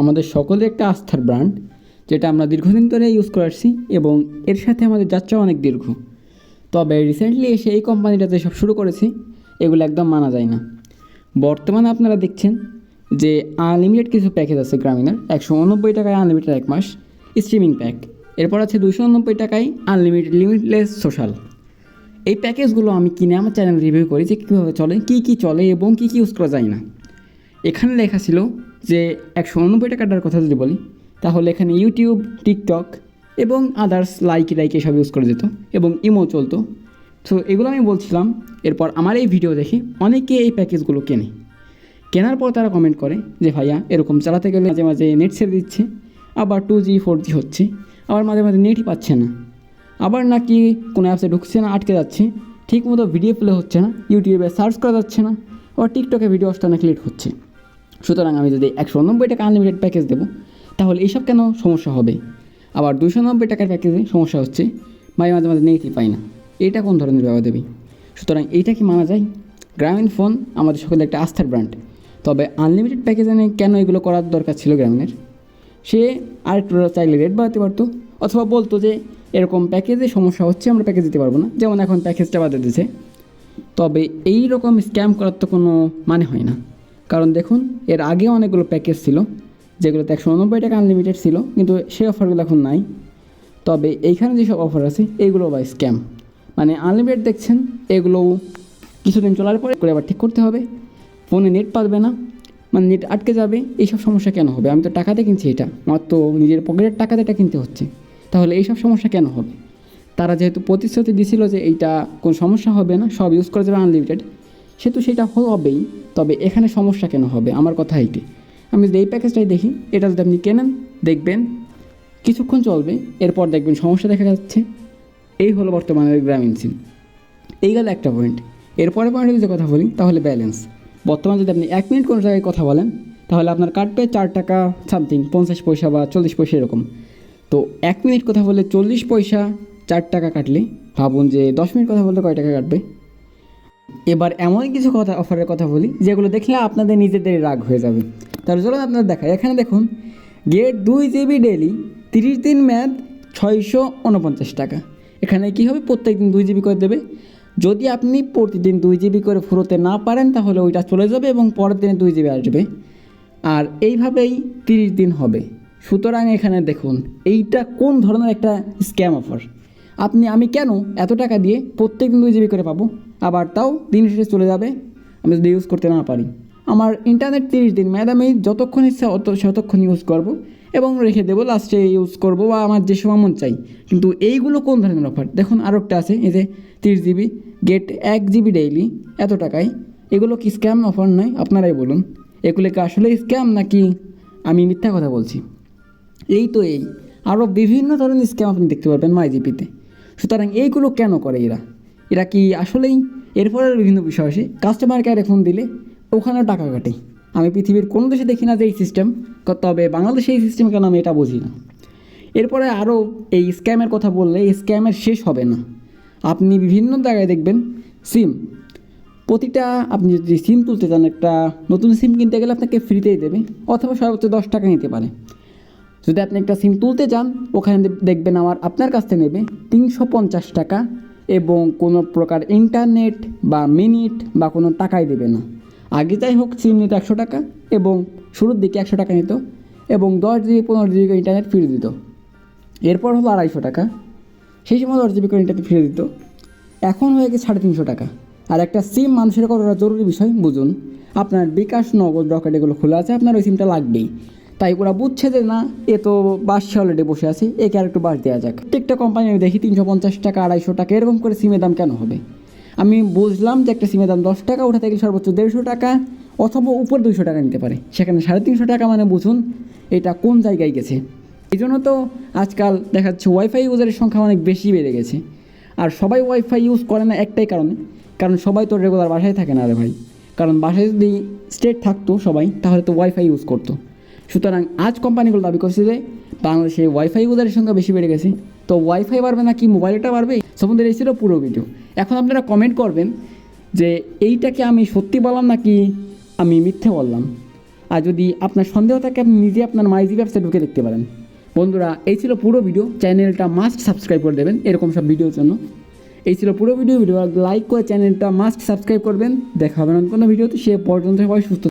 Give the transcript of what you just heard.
আমাদের সকলের একটা আস্থার ব্র্যান্ড যেটা আমরা দীর্ঘদিন ধরে ইউজ করে আসছি এবং এর সাথে আমাদের যাত্রা অনেক দীর্ঘ। তবে রিসেন্টলি এসে এই কোম্পানিটাতে সব শুরু করেছে, এগুলো একদম মানা যায় না। বর্তমানে আপনারা দেখছেন যে আনলিমিটেড কিছু প্যাকেজ আছে গ্রামীণের, একশো উনব্বই টাকায় আনলিমিটেড এক মাস স্ট্রিমিং প্যাক এরপর আছে দুশো উনব্বই টাকায় আনলিমিটেড লিমিটলেস সোশ্যাল এই প্যাকেজগুলো আমি কিনে আমার চ্যানেল রিভিউ করি যে কীভাবে চলে, কী কী চলে এবং কী কী ইউজ করা যায় না। এখানে লেখা ছিল যে একশো উনব্বই টাকাটার কথা যদি বলি, তাহলে এখানে ইউটিউব টিকটক এবং আদার্স লাইক লাইক এসব ইউজ করে যেত এবং ইমো চলতো। তো এগুলো আমি বলছিলাম, এরপর আমার এই ভিডিও দেখে অনেকে এই প্যাকেজগুলো কেনে। কেনার পর তারা কমেন্ট করে যে, ভাইয়া, এরকম চালাতে গেলে মাঝে মাঝে নেট ছেড়ে দিচ্ছে, আবার টু জি ফোর জি হচ্ছে, আবার মাঝে মাঝে নেটই পাচ্ছে না। আবার নাকি কোনো অ্যাপসে ঢুকছে না, আটকে যাচ্ছে ঠিক মতো ভিডিও প্লে হচ্ছে না ইউটিউবে সার্চ করা যাচ্ছে না, আবার টিকটকে ভিডিও অনেক লেট হচ্ছে। সুতরাং আমি যদি একশো নব্বই টাকা আনলিমিটেড প্যাকেজ দেবো, তাহলে এইসব কেন সমস্যা হবে? আবার দুশো নব্বই টাকার প্যাকেজে সমস্যা হচ্ছে, মাঝে মাঝে মাঝে নেটই পাই না। এটা কোন ধরনের ব্যবহার দেবে? সুতরাং এইটা কি মানা যায়? গ্রামীণ ফোন আমাদের সকলের একটা আস্থার ব্র্যান্ড তবে আনলিমিটেড প্যাকেজ এনে কেন এগুলো করার দরকার ছিল গ্রামীণের? সে আরেকটু চাইলে রেট বাড়াতে পারতো, অথবা বলতো যে এরকম প্যাকেজে সমস্যা হচ্ছে, আমরা প্যাকেজ দিতে পারব না। যেমন এখন প্যাকেজটা বাদে দিয়েছে। তবে এই রকম স্ক্যাম করার তো কোনো মানে হয় না। কারণ দেখুন, এর আগে অনেকগুলো প্যাকেজ ছিল, যেগুলোতে একশো উনব্বই টাকা আনলিমিটেড ছিল, কিন্তু সেই অফারগুলো এখন নাই। তবে এইখানে যেসব অফার আছে এইগুলো বা স্ক্যাম মানে আনলিমিটেড দেখছেন, এগুলো কিছুদিন চলার পরে করে আবার ঠিক করতে হবে। ফোনে নেট পাবে না মানে নেট আটকে যাবে, এইসব সমস্যা কেন হবে? আমি তো টাকাতে কিনছি এটা আমার তো নিজের পকেটের টাকাতে এটা কিনতে হচ্ছে। তাহলে এইসব সমস্যা কেন হবে? তারা যেহেতু প্রতিশ্রুতি দিছিল যে এইটা কোনো সমস্যা হবে না, সব ইউজ করা যাবে আনলিমিটেড সেহেতু সেটা হবেই, তবে এখানে সমস্যা কেন হবে? আমার কথা এইটি আমি যদি এই প্যাকেজটাই দেখি, এটা যদি আপনি কেনেন, দেখবেন কিছুক্ষণ চলবে, এরপর দেখবেন সমস্যা দেখা যাচ্ছে। এই হলো বর্তমানের গ্রামীণ সিম। এই গেল একটা পয়েন্ট এরপরে পয়েন্টে যদি কথা বলি, তাহলে ব্যালেন্স বর্তমানে যদি আপনি এক মিনিট কোনো জায়গায় কথা বলেন, তাহলে আপনার কাটবে চার টাকা সামথিং পঞ্চাশ পয়সা বা চল্লিশ পয়সা এরকম। তো এক মিনিট কথা বললে চল্লিশ পয়সা চার টাকা কাটলে, ভাবুন যে দশ মিনিট কথা বললে কয় টাকা কাটবে? এবার এমন কিছু কথা অফারের কথা বলি, যেগুলো দেখলে আপনাদের নিজেদের রাগ হয়ে যাবে। তাহলে চলুন আপনার দেখায় এখানে দেখুন, গেট দুই জিবি ডেলি তিরিশ দিন ম্যাদ ছয়শো উনপঞ্চাশ টাকা। এখানে কী হবে? প্রত্যেক দিন দুই জিবি করে দেবে। যদি আপনি প্রতিদিন দুই জিবি করে ফুরোতে না পারেন, তাহলে ওইটা চলে যাবে এবং পরের দিনে দুই জিবি আসবে। আর এইভাবেই তিরিশ দিন হবে। সুতরাং এখানে দেখুন, এইটা কোন ধরনের একটা স্ক্যাম অফার আপনি আমি কেন এত টাকা দিয়ে প্রত্যেক দিন দুই জিবি করে পাবো? আবার তাও দিন শেষে চলে যাবে। আমি যদি ইউজ করতে না পারি। আমার ইন্টারনেট তিরিশ দিন ম্যাডাম এই যতক্ষণ ইচ্ছা অত, ততক্ষণ ইউজ করব এবং রেখে দেবো লাস্টে ইউজ করব বা আমার যে সময় মন চাই। কিন্তু এইগুলো কোন ধরনের অফার দেখুন আরও একটা আছে, এই যে তিরিশ জিবি গেট এক জিবি ডেইলি এত টাকায়। এগুলো কি স্ক্যাম অফার নয়? আপনারাই বলুন। এগুলো কি আসলে স্ক্যাম নাকি? আমি মিথ্যা কথা বলছি। এই তো এই। আরও বিভিন্ন ধরনের স্ক্যাম আপনি দেখতে পারবেন মাইজিপিতে সুতরাং এইগুলো কেন করে এরা? এরা কি আসলেই? এরপরে বিভিন্ন বিষয় আসে। কাস্টমার কেয়ারে ফোন দিলে ওখানেও টাকা কাটে। আমি পৃথিবীর কোনো দেশে দেখি না যে এই সিস্টেম তবে বাংলাদেশে এই সিস্টেম কেন আমি এটা বুঝি না। এরপরে আরও এই স্ক্যামের কথা বললে এই স্ক্যামের শেষ হবে না। আপনি বিভিন্ন জায়গায় দেখবেন সিম প্রতিটা আপনি যদি সিম তুলতে চান, একটা নতুন সিম কিনতে গেলে আপনাকে ফ্রিতেই দেবে, অথবা সর্বোচ্চ দশ টাকা নিতে পারে। যদি আপনি একটা সিম তুলতে চান, ওখানে দেখবেন আমার আপনার কাছ থেকে নেবে তিনশো পঞ্চাশ টাকা এবং কোনো প্রকার ইন্টারনেট বা মিনিট বা কোনো টাকাই দেবে না। আগে যাই হোক সিম নিত একশো টাকা এবং শুরুর দিকে একশো টাকা নিত এবং দশ জিবি পনেরো জিবি ইন্টারনেট ফিরে দিত। এরপর হলো আড়াইশো টাকা। সেই সময় দশ জিবি করে ইন্টারনেট ফিরে দিত। এখন হয়ে গেছে সাড়ে তিনশো টাকা। আর একটা সিম মানুষের কতটা জরুরি বিষয়, বুঝুন। আপনার বিকাশ নগদ রকেট এগুলো খোলা আছে, আপনার ওই সিমটা লাগবেই। তাই ওরা বুঝছে যে না, এ তো বাসছে অলরেডি বসে আছে, একে আর একটু বাস দেওয়া যাক। প্রত্যেকটা কোম্পানি আমি দেখি তিনশো পঞ্চাশ টাকা, আড়াইশো টাকা, এরকম করে সিমের দাম কেন হবে? আমি বুঝলাম যে একটা সিমের দাম দশ টাকা ওঠাতে গেলে সর্বোচ্চ দেড়শো টাকা, অথবা উপর দুইশো টাকা নিতে পারে। সেখানে সাড়ে তিনশো টাকা মানে বুঝুন, এটা কোন জায়গায় গেছে? এই জন্য তো আজকাল দেখা যাচ্ছে ওয়াইফাই ইউজারের সংখ্যা অনেক বেশি বেড়ে গেছে। আর সবাই ওয়াইফাই ইউজ করে না একটাই কারণে, কারণ সবাই তো রেগুলার বাসায় থাকে না রে ভাই। কারণ বাসায় যদি স্টেট থাকতো সবাই, তাহলে তো ওয়াইফাই ইউজ করতো। সুতরাং আজ কোম্পানিগুলো দাবি করছে যে বাংলাদেশে ওয়াইফাই ইউজারের সংখ্যা বেশি বেড়ে গেছে। তো ওয়াইফাই বাড়বে না কি মোবাইলটা বাড়বে? সম্বন্ধে এই ছিল পুরো ভিডিও এখন আপনারা কমেন্ট করবেন যে এইটাকে আমি সত্যি বললাম নাকি আমি মিথ্যে বললাম? আর যদি আপনার সন্দেহ থাকে, আপনি নিজে আপনার মাইজি ব্যবসায় ঢুকে দেখতে পারেন। বন্ধুরা, এই ছিল পুরো ভিডিও চ্যানেলটা মাস্ট সাবস্ক্রাইব করে দেবেন এরকম সব ভিডিওর জন্য। এই ছিল পুরো ভিডিও ভিডিও লাইক করে চ্যানেলটা মাস্ট সাবস্ক্রাইব করবেন। দেখা হবে না কোনো ভিডিওতে সে পর্যন্ত সবাই সুস্থ